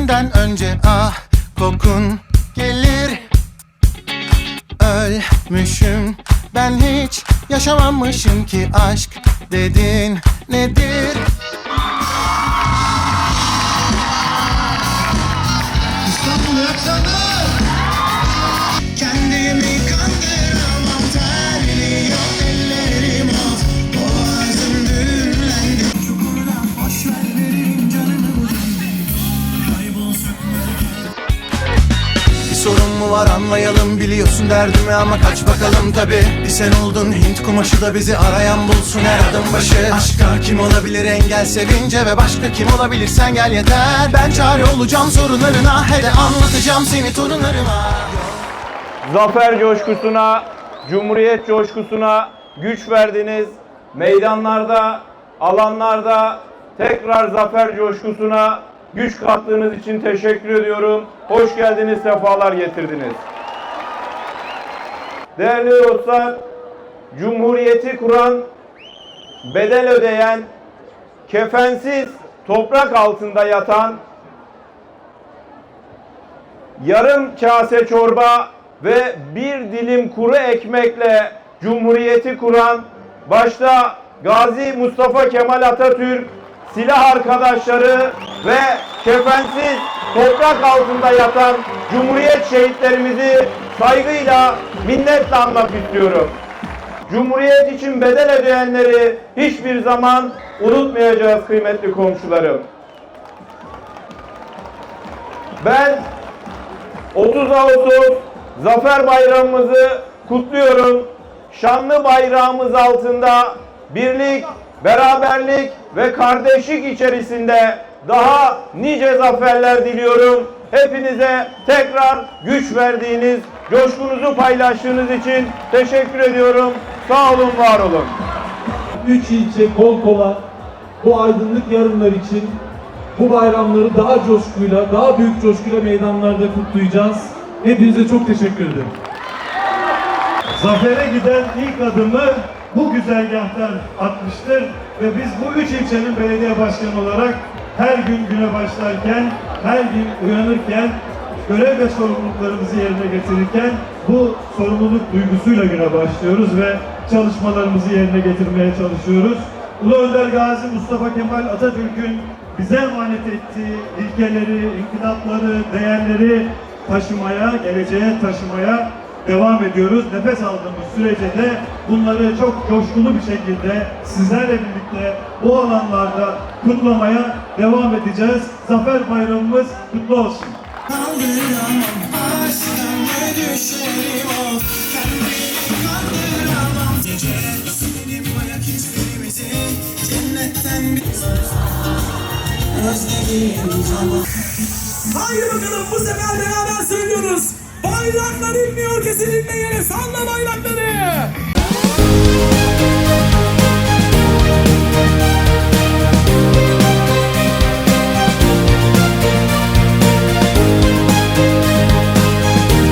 senden önce ah kokun gelir Ölmüşüm ben hiç yaşamamışım ki aşk dedin nedir? İstanbul iyi sorun mu var anlayalım biliyorsun derdimi ama kaç bakalım tabi. Bir sen oldun Hint kumaşı da bizi arayan bulsun her adım başı. Aşka kim olabilir engel sevince ve başka kim olabilir? Sen gel yeter. Ben çare olacağım sorunlarına he de anlatacağım seni torunlarıma. Zafer coşkusuna, cumhuriyet coşkusuna güç verdiniz. Meydanlarda, alanlarda tekrar zafer coşkusuna güç kattığınız için teşekkür ediyorum. Hoş geldiniz, sefalar getirdiniz. Değerli dostlar, Cumhuriyeti kuran, bedel ödeyen, kefensiz toprak altında yatan yarım kase çorba ve bir dilim kuru ekmekle Cumhuriyeti kuran başta Gazi Mustafa Kemal Atatürk, silah arkadaşları ve kefensiz toprak altında yatan Cumhuriyet şehitlerimizi saygıyla, minnetle anmak istiyorum. Cumhuriyet için bedel ödeyenleri hiçbir zaman unutmayacağız kıymetli komşularım. Ben 30 Ağustos Zafer Bayramımızı kutluyorum. Şanlı bayrağımız altında birlik, beraberlik ve kardeşlik içerisinde daha nice zaferler diliyorum. Hepinize tekrar güç verdiğiniz, coşkunuzu paylaştığınız için teşekkür ediyorum. Sağ olun, var olun. Üç ilçe kol kola bu aydınlık yarınlar için bu bayramları daha coşkuyla, daha büyük coşkuyla meydanlarda kutlayacağız. Hepinize çok teşekkür ederim. Zafere giden ilk adımı bu güzergahtan atmıştır ve biz bu üç ilçenin belediye başkanı olarak her gün güne başlarken, her gün uyanırken, görev ve sorumluluklarımızı yerine getirirken bu sorumluluk duygusuyla güne başlıyoruz ve çalışmalarımızı yerine getirmeye çalışıyoruz. Ulu Önder Gazi Mustafa Kemal Atatürk'ün bize emanet ettiği ilkeleri, inkılapları, değerleri taşımaya, geleceğe taşımaya devam ediyoruz. Nefes aldığımız sürece de bunları çok coşkulu bir şekilde sizlerle birlikte bu alanlarda kutlamaya devam edeceğiz. Zafer Bayramımız kutlu olsun. Kaldıramam bakalım bu sefer beraber söylüyoruz. Bayraklar inmiyor kesinlikle yere. Salla bayrakları.